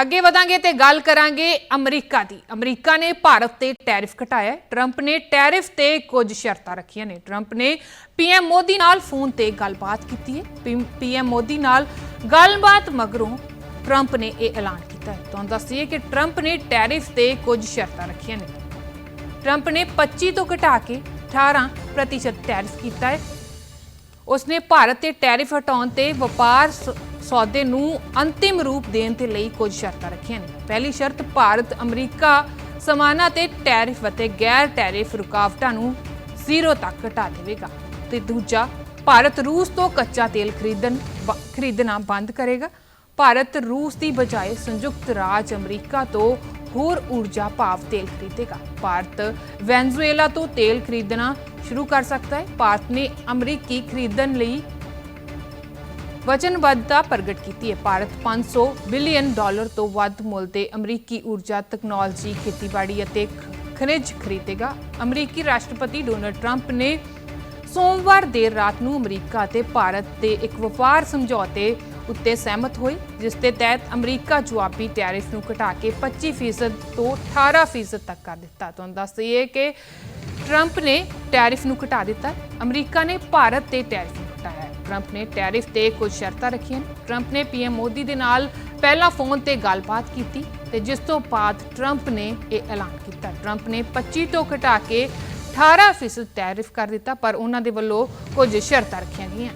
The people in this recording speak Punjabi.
ਅੱਗੇ ਵਧਾਂਗੇ ਤੇ ਗੱਲ ਕਰਾਂਗੇ ਅਮਰੀਕਾ ਦੀ। ਅਮਰੀਕਾ ਨੇ ਭਾਰਤ ਤੇ ਟੈਰਿਫ ਘਟਾਇਆ ਟਰੰਪ ਨੇ ਟੈਰਿਫ ਤੇ ਕੁਝ ਸ਼ਰਤਾਂ ਰੱਖੀਆਂ ਨੇ। ਟਰੰਪ ਨੇ ਪੀਐਮ ਮੋਦੀ ਨਾਲ ਫੋਨ ਤੇ ਗੱਲਬਾਤ ਕੀਤੀ ਹੈ। ਪੀਐਮ ਮੋਦੀ ਨਾਲ ਗੱਲਬਾਤ ਮਗਰੋਂ ਟਰੰਪ ਨੇ ਇਹ ਐਲਾਨ ਕੀਤਾ ਹੈ। ਤੁਹਾਨੂੰ ਦੱਸੀਏ ਕਿ ਟਰੰਪ ਨੇ ਟੈਰਿਫ ਤੇ ਕੁਝ ਸ਼ਰਤਾਂ ਰੱਖੀਆਂ ਨੇ। ਟਰੰਪ ਨੇ 25 ਤੋਂ ਘਟਾ ਕੇ 18% ਪ੍ਰਤੀਸ਼ਤ ਟੈਰਿਫ ਕੀਤਾ ਹੈ। ਉਸਨੇ ਭਾਰਤ ਤੇ ਟੈਰਿਫ ਹਟਾਉਣ ਤੇ ਵਪਾਰ ਸੌਦੇ ਨੂੰ ਅੰਤਿਮ ਰੂਪ ਦੇਣ ਦੇ ਲਈ ਕੁਝ ਸ਼ਰਤਾਂ ਰੱਖੀਆਂ ਨੇ। ਪਹਿਲੀ ਸ਼ਰਤ, ਭਾਰਤ ਅਮਰੀਕਾ ਸਮਾਨਾਂ ਤੇ ਟੈਰਿਫ ਅਤੇ ਗੈਰ ਟੈਰਿਫ ਰੁਕਾਵਟਾਂ ਨੂੰ ਜ਼ੀਰੋ ਤੱਕ ਘਟਾ ਦੇਵੇਗਾ। ਤੇ ਦੂਜਾ, ਭਾਰਤ ਰੂਸ ਤੋਂ ਕੱਚਾ ਤੇਲ ਖਰੀਦਣ ਖਰੀਦਣਾ ਬੰਦ ਕਰੇਗਾ। ਭਾਰਤ ਰੂਸ ਦੀ ਬਜਾਏ ਸੰਯੁਕਤ ਰਾਜ ਅਮਰੀਕਾ ਤੋਂ ਹੋਰ ਊਰਜਾ ਭਾਵ ਤੇਲ ਖਰੀਦੇਗਾ। ਭਾਰਤ ਵੈਨਜ਼ੂਏਲਾ ਤੋਂ ਤੇਲ ਖਰੀਦਣਾ ਸ਼ੁਰੂ ਕਰ ਸਕਦਾ ਹੈ। ਭਾਰਤ ਨੇ ਅਮਰੀਕੀ ਖਰੀਦਣ ਲਈ ਵਚਨਬੱਧਤਾ ਪ੍ਰਗਟ ਕੀਤੀ ਹੈ। ਭਾਰਤ 500 ਬਿਲੀਅਨ ਡਾਲਰ ਤੋਂ ਵੱਧ ਮੁੱਲ ਦੇ ਅਮਰੀਕੀ ਊਰਜਾ ਤਕਨਾਲੋਜੀ ਖੇਤੀਬਾੜੀ ਅਤੇ ਖ- ਖਣਿਜ ਖਰੀਦੇਗਾ। ਅਮਰੀਕੀ ਰਾਸ਼ਟਰਪਤੀ ਡੋਨਲਡ ਟਰੰਪ ਨੇ ਸੋਮਵਾਰ ਦੇਰ ਰਾਤ ਨੂੰ ਅਮਰੀਕਾ ਅਤੇ ਭਾਰਤ ਦੇ ਇੱਕ ਵਪਾਰ ਸਮਝੌਤੇ ਉੱਤੇ ਸਹਿਮਤ ਹੋਏ ਜਿਸ ਦੇ ਤਹਿਤ ਅਮਰੀਕਾ ਜਵਾਬੀ ਟੈਰਿਫ ਨੂੰ ਘਟਾ ਕੇ 25% ਤੋਂ 18% ਤੱਕ ਕਰ ਦਿੱਤਾ। ਤੁਹਾਨੂੰ ਦੱਸ ਦਈਏ ਕਿ ਟਰੰਪ ਨੇ ਟੈਰਿਫ ਨੂੰ ਘਟਾ ਦਿੱਤਾ। ਅਮਰੀਕਾ ਨੇ ਭਾਰਤ ਤੇ ਟੈਰਿਫ ਨੂੰ ਘਟਾਇਆ। ਟਰੰਪ ਨੇ ਟੈਰਿਫ ਤੇ ਕੁਝ ਸ਼ਰਤਾਂ ਰੱਖੀਆਂ। ਟਰੰਪ ਨੇ ਪੀਐਮ ਮੋਦੀ ਦੇ ਨਾਲ ਪਹਿਲਾਂ ਫੋਨ ਤੇ ਗੱਲਬਾਤ ਕੀਤੀ ਤੇ ਜਿਸ ਤੋਂ ਬਾਅਦ ਟਰੰਪ ਨੇ ਇਹ ਐਲਾਨ ਕੀਤਾ। ਟਰੰਪ ਨੇ 25 ਤੋਂ ਘਟਾ ਕੇ 18% ਟੈਰਿਫ ਕਰ ਦਿੱਤਾ, ਪਰ ਉਹਨਾਂ ਦੇ ਵੱਲੋਂ ਕੁਝ ਸ਼ਰਤਾਂ ਰੱਖੀਆਂ ਗਈਆਂ।